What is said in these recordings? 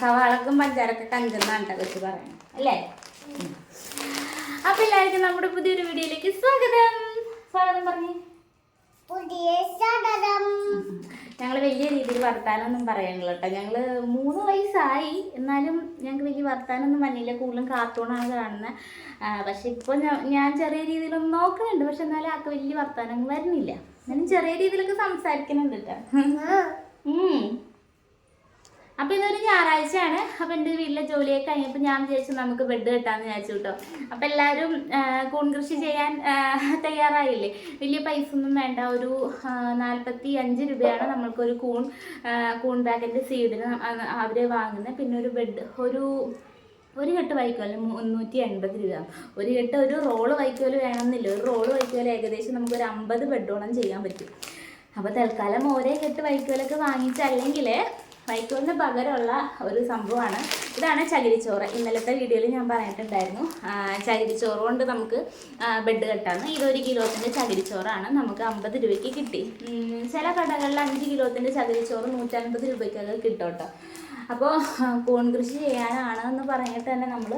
സവാളക്കും പഞ്ചാരൊക്കെ കഞ്ചെന്നാണ് കേട്ടോ കൊച്ചു പറയുന്നത്. അല്ലേ. അപ്പൊ എല്ലാവർക്കും നമ്മുടെ പുതിയൊരു വീഡിയോയിലേക്ക് സ്വാഗതം. സ്വാഗതം പറഞ്ഞു. പുതിയ സ്വാഗതം. ഞങ്ങൾ വലിയ രീതിയിൽ വർത്താനൊന്നും പറയണില്ല കേട്ടോ ഞങ്ങൾ മൂന്ന് വയസ്സായി. എന്നാലും ഞങ്ങൾക്ക് വലിയ വർത്താനൊന്നും വന്നില്ല. കൂടുതലും കാർട്ടൂണാണ് കാണുന്നത് പക്ഷെ ഇപ്പോൾ ഞാൻ ചെറിയ രീതിയിലൊന്നും നോക്കുന്നുണ്ട്. പക്ഷെ എന്നാലും ആൾക്ക് വലിയ വർത്താനം വരുന്നില്ല. എന്നാലും ചെറിയ രീതിയിലൊക്കെ സംസാരിക്കുന്നുണ്ട് കേട്ടോ ഉം. അപ്പൊ ഇതൊരു ഞായറാഴ്ചയാണ്. അപ്പൊ എന്റെ വീട്ടിലെ ജോലിയൊക്കെ കഴിഞ്ഞപ്പോൾ ഞാൻ വിചാരിച്ചു നമുക്ക് ബെഡ് കിട്ടാന്ന് വിചാരിച്ചു കേട്ടോ അപ്പൊ എല്ലാവരും കൂൺ കൃഷി ചെയ്യാൻ തയ്യാറായില്ലേ? വലിയ പൈസ ഒന്നും വേണ്ട. ഒരു നാൽപ്പത്തി അഞ്ച് രൂപയാണ് നമ്മൾക്കൊരു കൂൺ കൂൺ ബാഗിന്റെ സീഡിന് അവർ വാങ്ങുന്നത് പിന്നെ ഒരു ബെഡ് ഒരു ഒരു കെട്ട് വൈക്കോൽ മുന്നൂറ്റി എൺപത് രൂപ. ഒരു കെട്ട് ഒരു റോൾ വൈക്കോൽ വേണമെന്നില്ല. ഒരു റോൾ വൈക്കോൽ ഏകദേശം നമുക്ക് ഒരു അമ്പത് ബെഡോളം ചെയ്യാൻ പറ്റും. അപ്പോൾ തൽക്കാലം ഓരോ കെട്ട് വൈക്കോലൊക്കെ വാങ്ങിച്ചല്ലെങ്കിൽ വൈക്കോലിന് പകരമുള്ള ഒരു സംഭവമാണ്. ഇതാണ് ചകിരിച്ചോറ്. ഇന്നലത്തെ വീഡിയോയിൽ ഞാൻ പറഞ്ഞിട്ടുണ്ടായിരുന്നു. ചകിരിച്ചോറ് കൊണ്ട് നമുക്ക് ബെഡ് കെട്ടാന്ന്. ഇതൊരു കിലോത്തിന്റെ ചകിരിച്ചോറാണ്. നമുക്ക് അമ്പത് രൂപയ്ക്ക് കിട്ടി. ചില കടകളിൽ അഞ്ച് കിലോത്തിന്റെ ചകിരിച്ചോറ് നൂറ്റൻപത് രൂപയ്ക്കൊക്കെ കേട്ടോ അപ്പോൾ കൂൺ കൃഷി ചെയ്യാനാണ് എന്ന് പറഞ്ഞിട്ട് തന്നെ നമ്മൾ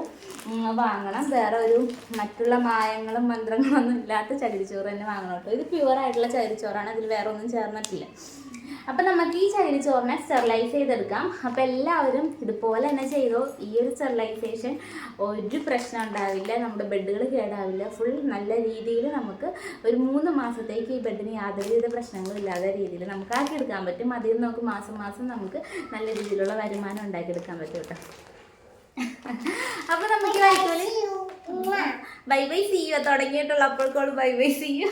വാങ്ങണം. വേറെ ഒരു മറ്റുള്ള മായങ്ങളും മന്ത്രങ്ങളൊന്നും ഇല്ലാത്ത ചകിരിച്ചോറ് തന്നെ വാങ്ങണം കേട്ടോ. ഇത് പ്യുവറായിട്ടുള്ള ചകിരിച്ചോറാണ്. അതിൽ വേറെ ഒന്നും ചേർന്നിട്ടില്ല. അപ്പം നമുക്ക് ഈ ചകിരിച്ചോറിനെ സ്റ്റെറിലൈസ് ചെയ്തെടുക്കാം. അപ്പം എല്ലാവരും ഇതുപോലെ തന്നെ ചെയ്തോ? ഈ ഒരു സ്റ്റെറിലൈസേഷൻ ഒരു പ്രശ്നം ഉണ്ടാവില്ല. നമ്മുടെ ബെഡുകൾ കേടാവില്ല. ഫുൾ നല്ല രീതിയിൽ നമുക്ക് ഒരു മൂന്ന് മാസത്തേക്ക് ഈ ബെഡിന് യാതൊരുവിധ പ്രശ്നങ്ങളും ഇല്ലാത്ത രീതിയിൽ നമുക്ക് ആക്കിയെടുക്കാൻ പറ്റും. അതിൽ നിന്ന് നമുക്ക് മാസം മാസം നമുക്ക് നല്ല രീതിയിലുള്ള വരുമാനം ഉണ്ടാക്കിയെടുക്കാൻ പറ്റും കേട്ടോ. അപ്പോൾ നമുക്ക് വായിക്കോലെ ബൈ ബൈ സി യു തുടങ്ങിയിട്ടുള്ള അപ്പോഴേക്കോൾ ബൈ ബൈ സിയോ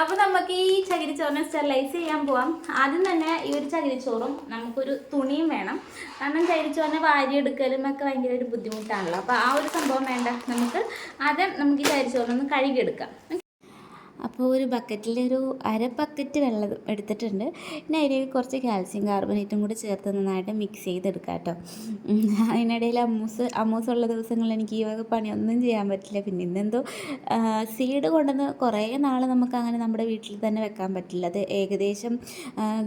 അപ്പോൾ നമുക്ക് ഈ ചകിരിച്ചോറിനെ സ്റ്റെറിലൈസ് ചെയ്യാൻ പോവാം. ആദ്യം തന്നെ ഈ ഒരു ചകിരിച്ചോറും നമുക്കൊരു തുണിയും വേണം. കാരണം ചകിരിച്ചോറിനെ വാരിയെടുക്കലും ഒക്കെ ഭയങ്കര ഒരു ബുദ്ധിമുട്ടാണല്ലോ. അപ്പോൾ ആ ഒരു സംഭവം വേണ്ട. നമുക്ക് ആദ്യം നമുക്ക് ഈ ചകിരിച്ചോറിനൊന്ന് കഴുകിയെടുക്കാം. അപ്പോൾ ഒരു ബക്കറ്റിൽ ഒരു അര ബക്കറ്റ് വെള്ളം എടുത്തിട്ടുണ്ട്. പിന്നെ അതിലേക്ക് കുറച്ച് കാൽസ്യം കാർബണേറ്റും കൂടി ചേർത്ത് നന്നായിട്ട് മിക്സ് ചെയ്തെടുക്കാം കേട്ടോ. അതിനിടയിൽ അമ്മൂസ് അമ്മൂസ് ഉള്ള ദിവസങ്ങളിൽ എനിക്ക് ഈ വക പണിയൊന്നും ചെയ്യാൻ പറ്റില്ല. പിന്നെ ഇന്നെന്തോ സീഡ് കൊണ്ടുവന്ന് കുറേ നാൾ നമുക്ക് അങ്ങനെ നമ്മുടെ വീട്ടിൽ തന്നെ വെക്കാൻ പറ്റില്ല. അത് ഏകദേശം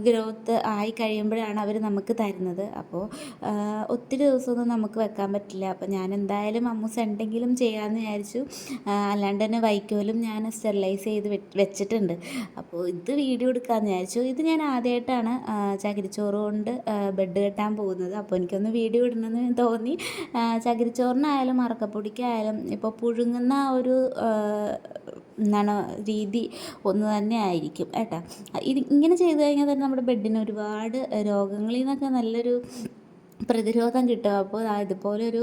ഗ്രോത്ത് ആയി കഴിയുമ്പോഴാണ് അവർ നമുക്ക് തരുന്നത്. അപ്പോൾ ഒത്തിരി ദിവസമൊന്നും നമുക്ക് വെക്കാൻ പറ്റില്ല. അപ്പോൾ ഞാൻ എന്തായാലും അമ്മൂസ് എന്തെങ്കിലും ചെയ്യാമെന്ന് വിചാരിച്ചു. അല്ലാണ്ട് തന്നെ വൈക്കോലും ഞാൻ സ്റ്റെറിലൈസ് ചെയ്ത്. വെ- വെച്ചിട്ടുണ്ട്. അപ്പോൾ ഇത് വീഡിയോ എടുക്കാമെന്ന് വിചാരിച്ചു. ഇത് ഞാൻ ആദ്യമായിട്ടാണ് ചകിരിച്ചോറ് കൊണ്ട് ബെഡ് കെട്ടാൻ പോകുന്നത്. അപ്പോൾ എനിക്കൊന്ന് വീഡിയോ ഇടണമെന്ന് തോന്നി. ചകിരിച്ചോറിനായാലും മറക്കപ്പൊടിക്കായാലും ഇപ്പോൾ പുഴുങ്ങുന്ന ഒരു എന്താണ് രീതി ഒന്ന് തന്നെ ആയിരിക്കും കേട്ടോ. ഇത് ഇങ്ങനെ ചെയ്തു കഴിഞ്ഞാൽ തന്നെ നമ്മുടെ ബെഡിന് ഒരുപാട് രോഗങ്ങളിൽ നിന്നൊക്കെ നല്ലൊരു പ്രതിരോധം കിട്ടും അപ്പോൾ ഇതുപോലെ ഒരു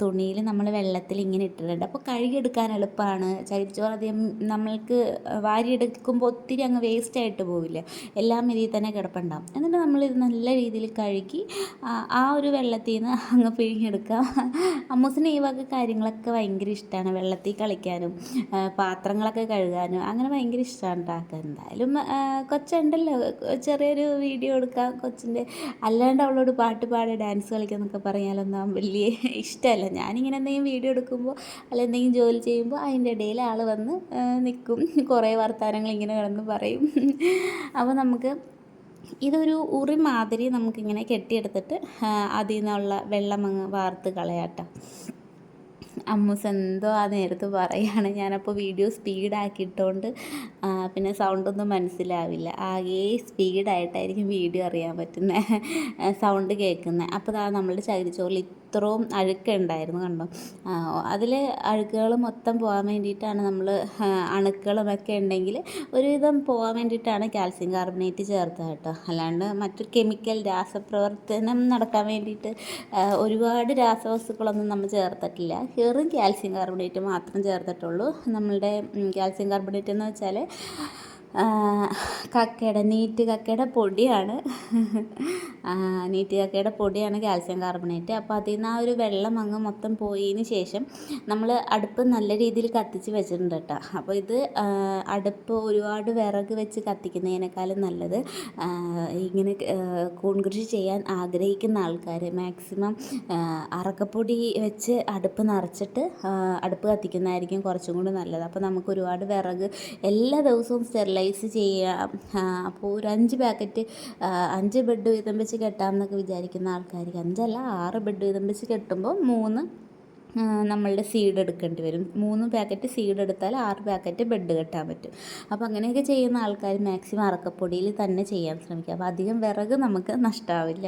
തുണിയിൽ നമ്മൾ വെള്ളത്തിൽ ഇങ്ങനെ ഇട്ടിട്ടുണ്ട്. അപ്പോൾ കഴുകിയെടുക്കാൻ എളുപ്പമാണ്. ചകിരിച്ചോറ് അധികം നമ്മൾക്ക് വാരിയെടുക്കുമ്പോൾ ഒത്തിരി അങ്ങ് വേസ്റ്റ് ആയിട്ട് പോവില്ല. എല്ലാം ഇതിൽ തന്നെ കിടപ്പുണ്ടാവും. എന്നിട്ട് നമ്മളിത് നല്ല രീതിയിൽ കഴുകി ആ, ഒരു വെള്ളത്തിൽ നിന്ന് അങ്ങ് പിഴിഞ്ഞെടുക്കാം അമ്മൂസിന് ഈ വക കാര്യങ്ങളൊക്കെ ഭയങ്കര ഇഷ്ടമാണ്. വെള്ളത്തിൽ കളിക്കാനും പാത്രങ്ങളൊക്കെ കഴുകാനും അങ്ങനെ ഭയങ്കര ഇഷ്ടമാണ് കേട്ടോ എന്തായാലും കൊച്ചുണ്ടല്ലോ. ചെറിയൊരു വീഡിയോ എടുക്കാം. കൊച്ചിന്റെ അല്ലാണ്ട് അവളോട് പാട്ട് പാടി ഡാൻസ് കളിക്കാന്നൊക്കെ പറഞ്ഞാലൊന്നും വലിയ ഇഷ്ടമല്ല. ഞാനിങ്ങനെ എന്തെങ്കിലും വീഡിയോ എടുക്കുമ്പോൾ അല്ല എന്തെങ്കിലും ജോലി ചെയ്യുമ്പോൾ അതിന്റെ ഇടയിൽ ആൾ വന്ന് നിൽക്കും കുറേ വർത്തമാനങ്ങൾ ഇങ്ങനെ കിടന്ന് പറയും. അപ്പോൾ നമുക്ക് ഇതൊരു ഉറി മാതിരി നമുക്കിങ്ങനെ കെട്ടിയെടുത്തിട്ട് അതിൽ നിന്നുള്ള വെള്ളം അങ്ങ് വാർത്ത് കളയാട്ടോ. അമ്മൂസ് എന്തോ ആ നേരത്ത് പറയാണ്. ഞാനപ്പോൾ വീഡിയോ സ്പീഡാക്കിയിട്ടോണ്ട് ആ, പിന്നെ സൗണ്ടൊന്നും മനസ്സിലാവില്ല. ആകെ സ്പീഡായിട്ടായിരിക്കും വീഡിയോ അറിയാൻ പറ്റുന്ന. സൗണ്ട് കേൾക്കുന്നത് അപ്പോൾ ആ നമ്മളുടെ ചകിരിച്ചോറിൽ ഇത്രയും അഴുക്കുണ്ടായിരുന്നു കണ്ടോ? അതിൽ അഴുക്കുകൾ മൊത്തം പോകാൻ വേണ്ടിയിട്ടാണ് നമ്മൾ അണുക്കളുമൊക്കെ ഉണ്ടെങ്കിൽ ഒരുവിധം പോകാൻ വേണ്ടിയിട്ടാണ് കാൽസ്യം കാർബണേറ്റ് ചേർത്തത് കേട്ടോ. അല്ലാണ്ട് മറ്റു കെമിക്കൽ രാസപ്രവർത്തനം നടക്കാൻ വേണ്ടിയിട്ട് ഒരുപാട് രാസവസ്തുക്കളൊന്നും നമ്മൾ ചേർത്തിട്ടില്ല. വെറും കാൽസ്യം കാർബണേറ്റ് മാത്രം ചേർത്തിട്ടുള്ളൂ. നമ്മളുടെ കാൽസ്യം കാർബണേറ്റ് എന്ന് വെച്ചാൽ കക്കയുടെ നീറ്റ് കക്കയുടെ പൊടിയാണ്. നീറ്റ് കക്കയുടെ പൊടിയാണ് കാൽസ്യം കാർബണേറ്റ് അപ്പോൾ അതിൽ നിന്ന് ആ ഒരു വെള്ളം അങ്ങ് മൊത്തം പോയതിന് ശേഷം നമ്മൾ അടുപ്പ് നല്ല രീതിയിൽ കത്തിച്ച് വെച്ചിട്ടുണ്ട് കേട്ടോ. അപ്പോൾ ഇത് അടുപ്പ് ഒരുപാട് വിറക് വെച്ച് കത്തിക്കുന്നതിനേക്കാളും നല്ലത് ഇങ്ങനെ കൂൺകൃഷി ചെയ്യാൻ ആഗ്രഹിക്കുന്ന ആൾക്കാർ മാക്സിമം അറക്കപ്പൊടി വെച്ച് അടുപ്പ് നിറച്ചിട്ട് അടുപ്പ് കത്തിക്കുന്നതായിരിക്കും കുറച്ചും കൂടി നല്ലത്. അപ്പോൾ നമുക്ക് ഒരുപാട് വിറക് എല്ലാ ദിവസവും സ്റ്റെറിലൈസ് യൂട്ടിലൈസ് ചെയ്യാം. അപ്പോൾ ഒരു അഞ്ച് പാക്കറ്റ് അഞ്ച് ബെഡ് വീതം വെച്ച് കെട്ടാമെന്നൊക്കെ വിചാരിക്കുന്ന ആൾക്കാർക്ക് അഞ്ചല്ല ആറ് ബെഡ് വീതം വെച്ച് കെട്ടുമ്പോൾ മൂന്ന് നമ്മളുടെ സീഡ് എടുക്കേണ്ടി വരും. മൂന്ന് പാക്കറ്റ് സീഡ് എടുത്താൽ ആറ് പാക്കറ്റ് ബെഡ് കെട്ടാൻ പറ്റും. അപ്പോൾ അങ്ങനെയൊക്കെ ചെയ്യുന്ന ആൾക്കാർ മാക്സിമം അറക്കപ്പൊടിയിൽ തന്നെ ചെയ്യാൻ ശ്രമിക്കുക അപ്പോൾ അധികം വിറക് നമുക്ക് നഷ്ടമാവില്ല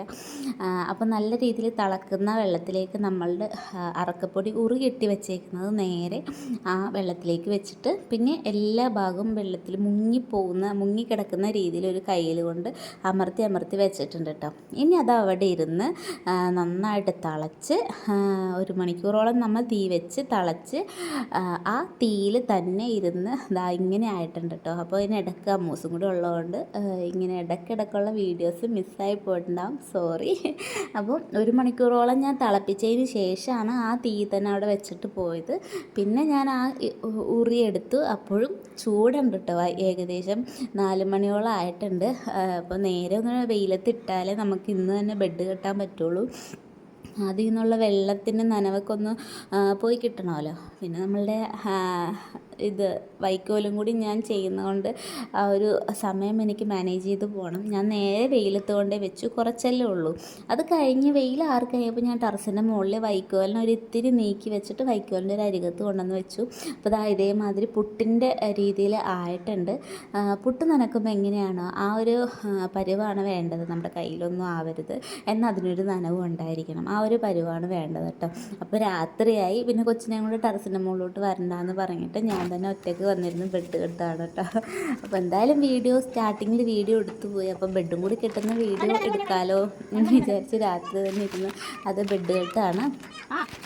അപ്പോൾ നല്ല രീതിയിൽ തിളക്കുന്ന വെള്ളത്തിലേക്ക് നമ്മളുടെ അറക്കപ്പൊടി ഉറി കെട്ടി വെച്ചേക്കുന്നത് നേരെ ആ വെള്ളത്തിലേക്ക് വെച്ചിട്ട് പിന്നെ എല്ലാ ഭാഗവും വെള്ളത്തിൽ മുങ്ങിപ്പോകുന്ന മുങ്ങിക്കിടക്കുന്ന രീതിയിൽ ഒരു കയ്യിൽ കൊണ്ട് അമർത്തി അമർത്തി വെച്ചിട്ടുണ്ട് കേട്ടോ ഇനി അത് അവിടെ ഇരുന്ന് നന്നായിട്ട് തിളച്ച് ഒരു മണിക്കൂറോളം നമ്മൾ തീ വെച്ച് തിളച്ച് ആ, തീയിൽ തന്നെ ഇരുന്ന് ഇതാ ഇങ്ങനെ ആയിട്ടുണ്ട് കേട്ടോ അപ്പോൾ ഇതിന് ഇടയ്ക്ക് അമ്മൂസും കൂടെ ഉള്ളതുകൊണ്ട് ഇങ്ങനെ ഇടയ്ക്കിടയ്ക്കുള്ള വീഡിയോസ് മിസ്സായി പോയിട്ടുണ്ടാവും. സോറി. അപ്പോൾ ഒരു മണിക്കൂറോളം ഞാൻ തിളപ്പിച്ചതിന് ശേഷമാണ് ആ തീ തന്നെ അവിടെ വെച്ചിട്ട് പോയത്. പിന്നെ ഞാൻ ആ ഉറിയെടുത്തു അപ്പോഴും ചൂടുണ്ട് കേട്ടോ ഏകദേശം നാല് മണിയോളം ആയിട്ടുണ്ട്. അപ്പോൾ നേരെ ഒന്ന് വെയിലത്തിട്ടാലേ നമുക്ക് ഇന്ന് തന്നെ ബെഡ് കെട്ടാൻ പറ്റുള്ളൂ. അതിൽ നിന്നുള്ള വെള്ളത്തിന്റെ നനവൊക്കെ ഒന്ന് പോയി കിട്ടണമല്ലോ. പിന്നെ നമ്മളുടെ ഇത് വൈക്കോലും കൂടി ഞാൻ ചെയ്യുന്നതുകൊണ്ട് ആ ഒരു സമയം എനിക്ക് മാനേജ് ചെയ്ത് പോകണം. ഞാൻ നേരെ വെയിലത്ത് കൊണ്ടേ വെച്ചു. കുറച്ചല്ലേ ഉള്ളൂ. അത് കഴിഞ്ഞ് വെയിൽ ആറി കഴിഞ്ഞപ്പോൾ ഞാൻ ടെറസിന്റെ മുകളിൽ വൈക്കോലിനെ ഒരു ഇത്തിരി നീക്കി വെച്ചിട്ട് വൈക്കോലിന്റെ ഒരു അരികത്ത് കൊണ്ടുവന്ന് വെച്ചു. അപ്പോൾ ഇതാ ഇതേമാതിരി പുട്ടിന്റെ രീതിയിൽ ആയിട്ടുണ്ട്. പുട്ട് നനക്കുമ്പോൾ എങ്ങനെയാണോ ആ ഒരു പരിവാണ് വേണ്ടത്. നമ്മുടെ കയ്യിലൊന്നും ആവരുത്. എന്നാൽ അതിനൊരു നനവും ഉണ്ടായിരിക്കണം. ആ ഒരു പരുവാണ് വേണ്ടത് കേട്ടോ. അപ്പോൾ രാത്രിയായി. പിന്നെ കൊച്ചിനെ കൂടെ ടെറസിന്റെ മുകളിലോട്ട് വരണ്ടെന്ന് പറഞ്ഞിട്ട് ഞാൻ തന്നെ ഒറ്റയ്ക്ക് വന്നിരുന്നു ബെഡ് കെട്ടാണ് കേട്ടോ. അപ്പോൾ എന്തായാലും വീഡിയോ സ്റ്റാർട്ടിങ്ങിൽ വീഡിയോ എടുത്തു പോയി. അപ്പോൾ ബെഡും കൂടി കിട്ടുന്ന വീഡിയോ എടുക്കാലോ എന്ന് വിചാരിച്ച് രാത്രി തന്നെ ഇരുന്നു അത് ബെഡ് കെട്ടാണ്.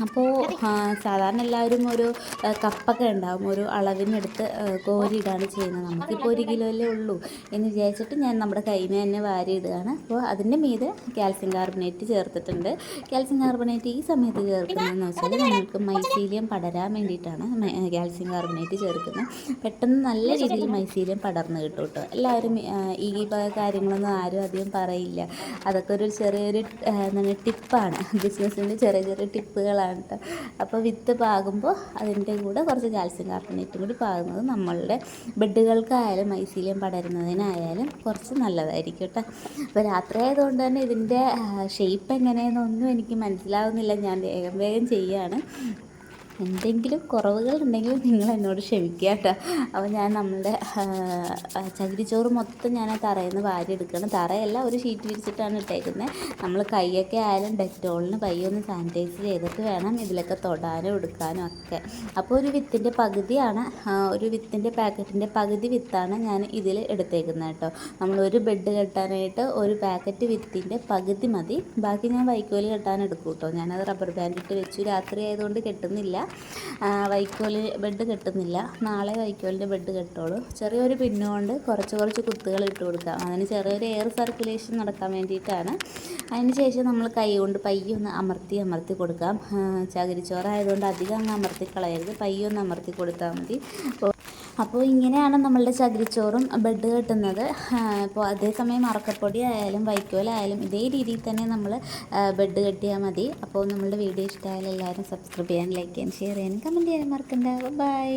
അപ്പോൾ സാധാരണ എല്ലാവരും ഒരു കപ്പൊക്കെ ഉണ്ടാവും. ഒരു അളവിനെടുത്ത് കോരിയിടാണ് ചെയ്യുന്നത്. നമുക്കിപ്പോൾ ഒരു കിലോയിലേ ഉള്ളൂ എന്ന് വിചാരിച്ചിട്ട് ഞാൻ നമ്മുടെ കൈമ തന്നെ വാരി ഇടുകയാണ്. അപ്പോൾ അതിന്റെ മീതെ കാൽസ്യം കാർബണേറ്റ് ചേർത്തിട്ടുണ്ട്. കാൽസ്യം കാർബണേറ്റ് ഈ സമയത്ത് ചേർക്കുന്നതെന്ന് വെച്ചാൽ നമുക്ക് മൈസീലിയം പടരാൻ വേണ്ടിയിട്ടാണ് കാൽസ്യം കാർബണേറ്റ് ചേർക്കുന്നത് പെട്ടെന്ന് നല്ല രീതിയിൽ മൈസീലിയം പടർന്നു കിട്ടും കേട്ടോ. എല്ലാവരും ഈ കാര്യങ്ങളൊന്നും ആരും അധികം പറയില്ല. അതൊക്കെ ഒരു ചെറിയൊരു എന്താണ് ടിപ്പാണ്. ബിസിനസ്സിന്റെ ചെറിയ ചെറിയ ടിപ്പുകളാണ് കേട്ടോ അപ്പോൾ വിത്ത് പാകുമ്പോൾ അതിന്റെ കൂടെ കുറച്ച് കാൽസ്യം കാർബണേറ്റും കൂടി പാകുന്നത് നമ്മളുടെ ബെഡുകൾക്കായാലും മൈസീലിയം പടരുന്നതിനായാലും കുറച്ച് നല്ലതായിരിക്കും കേട്ടോ. അപ്പോൾ രാത്രി ആയതുകൊണ്ട് തന്നെ ഇതിന്റെ ഷേപ്പ് എങ്ങനെയെന്നൊന്നും എനിക്ക് മനസ്സിലാവുന്നില്ല. ഞാൻ വേഗം വേഗം ചെയ്യുകയാണ് എന്തെങ്കിലും കുറവുകൾ ഉണ്ടെങ്കിൽ നിങ്ങൾ എന്നോട് ക്ഷമിക്കുക കേട്ടോ. അപ്പോൾ ഞാൻ നമ്മളുടെ ചകിരിച്ചോറ് മൊത്തം ഞാൻ ആ തറയിൽ നിന്ന് വാരി എടുക്കണം തറയല്ല ഒരു ഷീറ്റ് വിരിച്ചിട്ടാണ് ഇട്ടേക്കുന്നത് നമ്മൾ കൈയൊക്കെ ആയാലും ഡെറ്റോളിന് കൈയൊന്ന് സാനിറ്റൈസ് ചെയ്തിട്ട് വേണം ഇതിലൊക്കെ തൊടാനും എടുക്കാനും ഒക്കെ. അപ്പോൾ ഒരു വിത്തിന്റെ പകുതിയാണ് ഒരു വിത്തിന്റെ പാക്കറ്റിന്റെ പകുതി വിത്താണ് ഞാൻ ഇതിൽ എടുത്തേക്കുന്നത് കേട്ടോ. നമ്മൾ ഒരു ബെഡ് കെട്ടാനായിട്ട് ഒരു പാക്കറ്റ് വിത്തിന്റെ പകുതി മതി. ബാക്കി ഞാൻ വൈക്കോൽ കെട്ടാൻ എടുക്കും കേട്ടോ. ഞാനത് റബ്ബർ ബാൻഡ് ഇട്ട് വെച്ചു. രാത്രി ആയതുകൊണ്ട് കെട്ടുന്നില്ല. വൈക്കോൽ ബെഡ് കെട്ടുന്നില്ല. നാളെ വൈക്കോലിന്റെ ബെഡ് കെട്ടോളൂ. ചെറിയൊരു പിന്നുകൊണ്ട് കുറച്ച് കുറച്ച് കുത്തുകൾ ഇട്ട് കൊടുക്കാം. അതിന് ചെറിയൊരു എയർ സർക്കുലേഷൻ നടക്കാൻ വേണ്ടിയിട്ടാണ്. അതിനുശേഷം നമ്മൾ കൈ കൊണ്ട് പയ്യൊന്ന് അമർത്തി അമർത്തി കൊടുക്കാം. ചകിരിച്ചോറായതുകൊണ്ട് അധികം അങ്ങ് അമർത്തി കളയരുത് പയ്യൊന്ന് അമർത്തി കൊടുത്താൽ മതി. അപ്പോൾ ഇങ്ങനെയാണ് നമ്മളുടെ ചകിരിച്ചോറും ബെഡ് കെട്ടുന്നത്. അപ്പോൾ അതേസമയം അറക്കപ്പൊടി ആയാലും വൈക്കോലായാലും ഇതേ രീതിയിൽ തന്നെ നമ്മൾ ബെഡ് കെട്ടിയാൽ മതി. അപ്പോൾ നമ്മളുടെ വീഡിയോ ഇഷ്ടമായാലും എല്ലാവരും സബ്സ്ക്രൈബ് ചെയ്യാൻ ലൈക്ക് ചെയ്യാൻ ഷെയർ ചെയ്യാനും കമന്റ് ചെയ്യാനും മറക്കണ്ട. ബൈ